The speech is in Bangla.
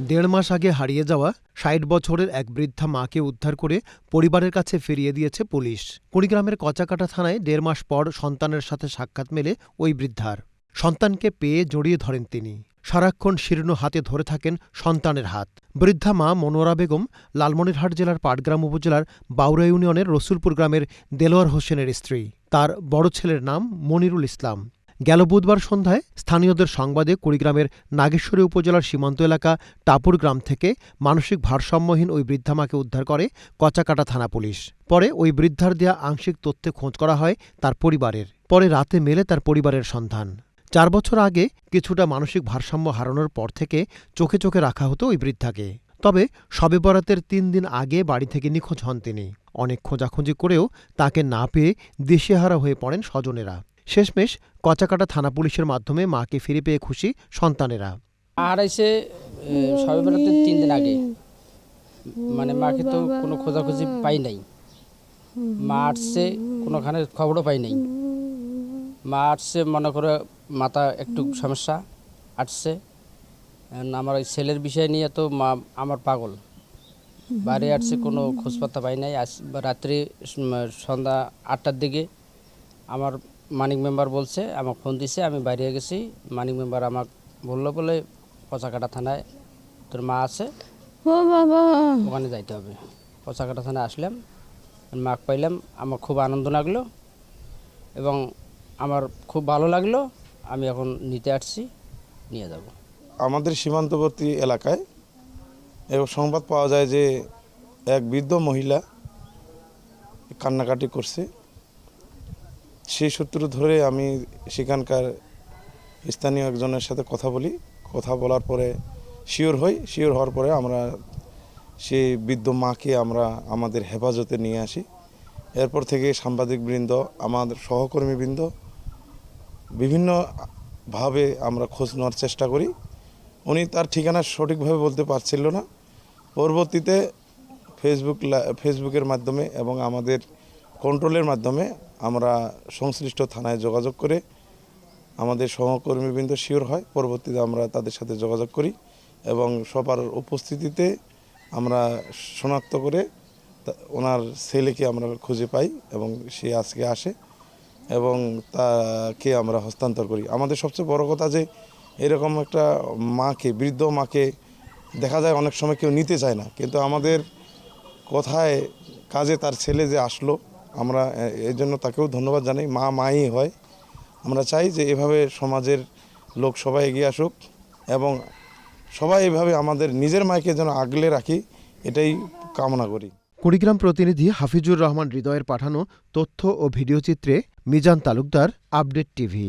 দেড় মাস আগে হারিয়ে যাওয়া ষাট বছরের এক বৃদ্ধা মাকে উদ্ধার করে পরিবারের কাছে ফিরিয়ে দিয়েছে পুলিশ। কুড়িগ্রামের কচাকাটা থানায় দেড় মাস পর সন্তানের সাথে সাক্ষাৎ মেলে ওই বৃদ্ধার। সন্তানকে পেয়ে জড়িয়ে ধরেন তিনি। সারাক্ষণ শীর্ণ হাতে ধরে থাকেন সন্তানের হাত। বৃদ্ধা মা মনোয়ারা বেগম লালমনিরহাট জেলার পাটগ্রাম উপজেলার বাউরা ইউনিয়নের রসুলপুর গ্রামের দেলোয়ার হোসেনের স্ত্রী। তার বড় ছেলের নাম মনিরুল ইসলাম। গেল বুধবার সন্ধ্যায় স্থানীয়দের সংবাদে কুড়িগ্রামের নাগেশ্বরী উপজেলার সীমান্ত এলাকা টাপুর গ্রাম থেকে মানসিক ভারসাম্যহীন ওই বৃদ্ধামাকে উদ্ধার করে কচাকাটা থানা পুলিশ। পরে ওই বৃদ্ধার দেয়া আংশিক তথ্যে খোঁজ করা হয় তার পরিবারের। পরে রাতে মেলে তার পরিবারের সন্ধান। চার বছর আগে কিছুটা মানসিক ভারসাম্য হারানোর পর থেকে চোখে চোখে রাখা হতো ওই বৃদ্ধাকে। তবে শবে বরাতের তিন দিন আগে বাড়ি থেকে নিখোঁজ হন তিনি। অনেক খোঁজাখুঁজি করেও তাকে না পেয়ে দিশেহারা হয়ে পড়েন স্বজনেরা। শেষমেশ কচাকাটা থানা পুলিশের মাধ্যমে মাকে ফিরে পেয়ে খুশি সন্তানেরা। হারাইছে সবে বেড়াতে তিন দিন আগে। মানে মাকে তো কোনো খোঁজাখুঁজি পাই নাই। মা আসছে, কোনোখানে খবরও পাই নাই। মা আসছে, মনে করে মাথা একটু সমস্যা আসছে। আমার ওই ছেলের বিষয় নিয়ে তো মা আমার পাগল। বাড়ি আসছে, কোনো খোঁজপাতা পাই নাই। রাত্রি সন্ধ্যা আটটার দিকে আমার মানিক মেম্বার বলছে আমাকে ফোন দিছে আমি বাইরে গেছি। মানিক মেম্বার আমাকে বলল বলে পচাকাটা থানায় তোর মা আছে? ওখানে যাইতে হবে। পচাকাটা থানায় আসলাম মাক পাইলাম আমার খুব আনন্দ লাগল এবং আমার খুব ভালো লাগল আমি এখন নিতে আসছি নিয়ে যাব। আমাদের সীমান্তবর্তী এলাকায় এবং সংবাদ পাওয়া যায় যে এক বৃদ্ধ মহিলা কান্নাকাটি করছে। সেই সূত্র ধরে আমি সেখানকার স্থানীয় একজনের সাথে কথা বলি। কথা বলার পরে শিওর হই, শিওর হওয়ার পরে আমরা সেই বৃদ্ধ মাকে আমরা আমাদের হেফাজতে নিয়ে আসি। এরপর থেকে সাংবাদিকবৃন্দ আমাদের সহকর্মীবৃন্দ বিভিন্নভাবে আমরা খোঁজ নেওয়ার চেষ্টা করি। উনি তার ঠিকানা সঠিকভাবে বলতে পারছিল না। পরবর্তীতে ফেসবুক ফেসবুকের মাধ্যমে এবং আমাদের কন্ট্রোলের মাধ্যমে আমরা সংশ্লিষ্ট থানায় যোগাযোগ করে আমাদের সহকর্মীবৃন্দ শিওর হয়, পরবর্তীতে আমরা তাদের সাথে যোগাযোগ করি এবং সবার উপস্থিতিতে আমরা শনাক্ত করে ওনার ছেলেকে আমরা খুঁজে পাই এবং সে আজকে আসে এবং তাকে আমরা হস্তান্তর করি। আমাদের সবচেয়ে বড় কথা যে এরকম একটা মাকে, বৃদ্ধ মাকে দেখা যায় অনেক সময় কেউ নিতে চায় না, কিন্তু আমাদের কথায় কাজে তার ছেলে যে আসলো আমরা এর জন্য তাকেও ধন্যবাদ জানাই। মা মাই হয়। আমরা চাই যে এভাবে সমাজের লোক সবাই এগিয়ে আসুক এবং সবাই এভাবে আমাদের নিজের মাকে যেন আগলে রাখি, এটাই কামনা করি। কুড়িগ্রাম প্রতিনিধি হাফিজুর রহমান হৃদয়ের পাঠানো তথ্য ও ভিডিওচিত্রে মিজান তালুকদার, আপডেট টিভি।